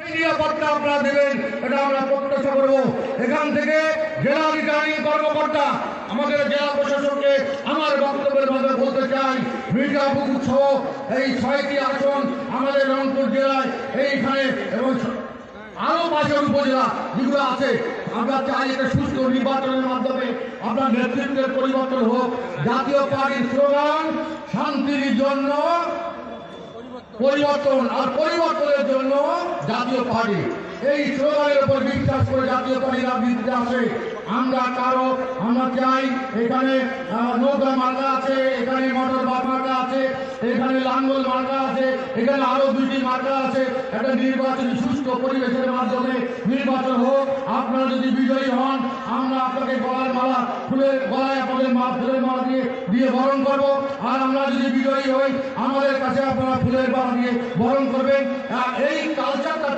নিরাপত্তা আপনারা দেবেন, এটা আমরা প্রত্যাশা করব। এখান থেকে জেলা রিটার্নিং কর্মকর্তা, আমাদের জেলা প্রশাসনকে আমার বক্তব্যের মাধ্যমে বলতে চাই মির্জাপুকুর সহ এই ছয়টি আসন আমাদের রংপুর জেলায় এইখানে এবং আরও পাঁচের উপজেলা যেগুলো আছে, আমরা চাই একটা সুস্থ নির্বাচনের মাধ্যমে আপনার নেতৃত্বের পরিবর্তন হোক। জাতীয় পার্টির স্লোগান, শান্তির জন্য পরিবর্তন আর পরিবর্তনের জন্য জাতীয় পার্টি। এই স্লোগানের উপর বিশ্বাস করে জাতীয় পার্টি রাজনীতিতে আসে। আমরা কারও, আমরা চাই এখানে নৌকা মার্কা আছে, এখানে মোটর বাস মার্কা আছে, এখানে লাঙ্গল মার্কা আছে, এখানে আরও দুইটি মার্কা আছে। একটা নির্বাচনী সুস্থ পরিবেশের মাধ্যমে নির্বাচন হোক। আপনারা যদি বিজয়ী হন আমরা আপনাকে গলার মালা ফুলের গলায় আপনাদের মা ফুলের মালা দিয়ে দিয়ে বরণ করব। আর আমরা যদি বিজয়ী হই, আমাদের কাছে আপনারা ফুলের মালা দিয়ে বরণ করবেন। এই কালচারটা